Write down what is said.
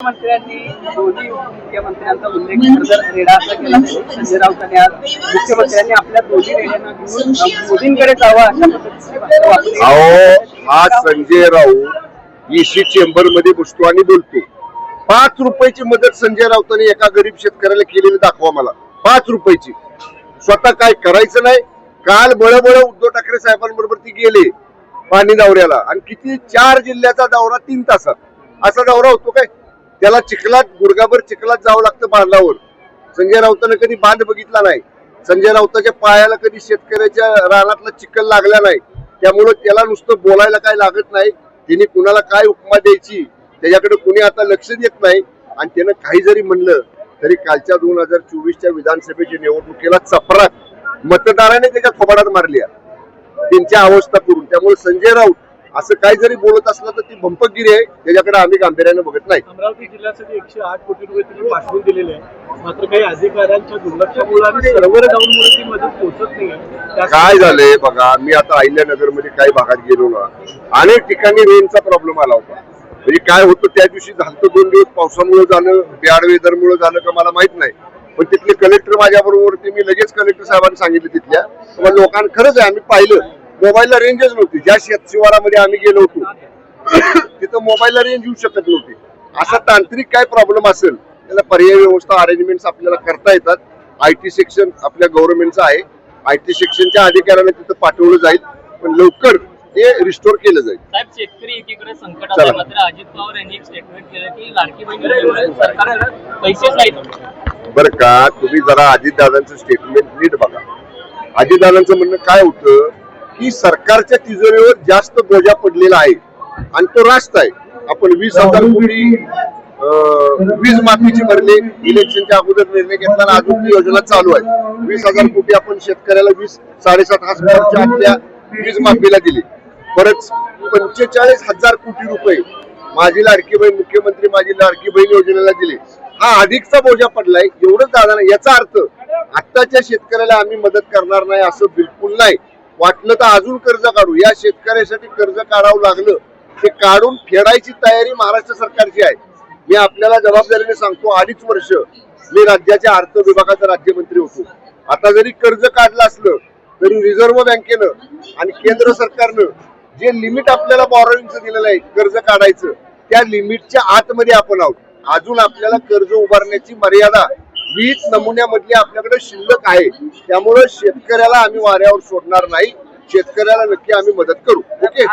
मुख्यमंत्र्यांनी दोन्ही उपमुख्यमंत्र्यांचा उल्लेख रेडा असा केला संजय राऊतांनी आज मुख्यमंत्र्यांनी आपल्या दोन्ही रेड्यांना घेऊन मोदींकडे जावं अशा पद्धतीची भाषा वापरली. अहो हा संजय राऊत ईसी चेंबरमध्ये बसतो आणि बोलतो. पाच रुपयाची मदत संजय राऊतांनी एका गरीब शेतकऱ्याला केलेली दाखवा मला. पाच रुपयाची. स्वतः काय करायचं नाही? काल बळबळ उद्धव ठाकरे साहेबांबरोबर ती गेले पाणी दौऱ्याला. आणि किती चार जिल्ह्याचा दौरा तीन तासात. असा दौरा होतो काय? त्याला चिखलात गुडगाभर चिखलात जावं लागतं बांधावर. संजय राऊतानं कधी बांध बघितला नाही. संजय राऊताच्या पायाला कधी शेतकऱ्याच्या रानातला चिखल लागला नाही. त्यामुळं त्याला नुसतं बोलायला काय लागत नाही. त्यांनी कुणाला काय उपमा द्यायची त्याच्याकडे कुणी आता लक्ष देत नाही. आणि त्यानं काही जरी म्हणलं तरी कालच्या दोन हजार चोवीसच्या विधानसभेच्या निवडणुकीला चपराक मतदाराने त्याच्या थोबाडात मारली त्यांच्या अवस्था करून. त्यामुळे संजय राऊत असं काय जरी बोलत असलं तर ती भंपकगिरी आहे. त्याच्याकडे आम्ही गांभीर्याने बघत नाही. अमरावती जिल्ह्यासाठी एकशे आठ कोटी रुपये त्यांनी पाठवून दिलेले आहे मात्र काही अधिकाऱ्यांच्या दुर्लक्षामुळे आणि सर्व्हर डाऊनमुळे ती मदत पोहोचत नाही काय झालंय बघा मी आता अहिल्यानगरमध्ये काही भागात गेलो ना अनेक ठिकाणी रेंजचा प्रॉब्लेम आला होता. म्हणजे काय होतं त्या दिवशी झालं दोन दिवस पावसामुळे झालं बॅड वेदरमुळे झालं का मला माहीत नाही. पण तिथले कलेक्टर माझ्या बरोबर मी लगेच कलेक्टर साहेबांनी सांगितलं तिथल्या. लोकांना खरंच आहे आम्ही पाहिलं. मोबाईलला रेंजच नव्हती. ज्या शेत शिवारामध्ये आम्ही गेलो होतो तिथं मोबाईलला रेंज येऊ शकत नव्हती. असा तांत्रिक काय प्रॉब्लेम असेल त्याला पर्याय व्यवस्था अरेंजमेंट आपल्याला करता येतात. आय टी सेक्शन आपल्या गव्हर्नमेंटचं आहे. आय टी सेक्शनच्या अधिकाऱ्याला तिथं पाठवलं जाईल. पण लवकर ते रिस्टोर केलं जाईल. साहेब शेतकरी एकीकडे संकटात चला. आहे मात्र अजित पवार यांनी एक स्टेटमेंट केलं की लाडकी बहिणी सरकारला पैसेच नाहीत. बरं का तुम्ही जरा अजितदादांचं स्टेटमेंट नीट बघा. अजितदादांचं म्हणणं काय होतं? की सरकारच्या तिजोरीवर जास्त बोजा पडलेला आहे. आणि तो रास्त आहे. आपण वीस हजार कोटी वीज माफीची भरले इलेक्शनच्या अगोदर निर्णय घेताना अजून ती योजना चालू आहे. वीस हजार कोटी आपण शेतकऱ्याला वीस साडेसात हजारच्या आपल्या वीज माफीला दिली. परत पंचेचाळीस हजार कोटी रुपये माझी लाडकीबाई मुख्यमंत्री माझी लाडकी बहीण योजनेला दिले. हा अधिकचा बोजा पडलाय. एवढंच दादा याचा अर्थ आत्ताच्या शेतकऱ्याला आम्ही मदत करणार नाही असं बिलकुल नाही. वाटलं तर अजून कर्ज काढू. या शेतकऱ्यासाठी कर्ज काढावं लागलं ते काढून फेडायची तयारी महाराष्ट्र सरकारची आहे. मी आपल्याला जबाबदारीने सांगतो अडीच वर्ष मी राज्याच्या अर्थ विभागाचा राज्यमंत्री होतो. आता जरी कर्ज काढलं असलं तरी रिझर्व्ह बँकेनं आणि केंद्र सरकारनं जे लिमिट आपल्याला बॉरोइंगचं दिलेलं आहे कर्ज काढायचं त्या लिमिटच्या आतमध्ये आपण आहोत. अजून आपल्याला कर्ज उभारण्याची मर्यादा वीज नमुन्यामधली आपल्याकडे शिल्लक आहे. त्यामुळे शेतकऱ्याला आम्ही वाऱ्यावर सोडणार नाही. शेतकऱ्याला नक्की आम्ही मदत करू. ओके?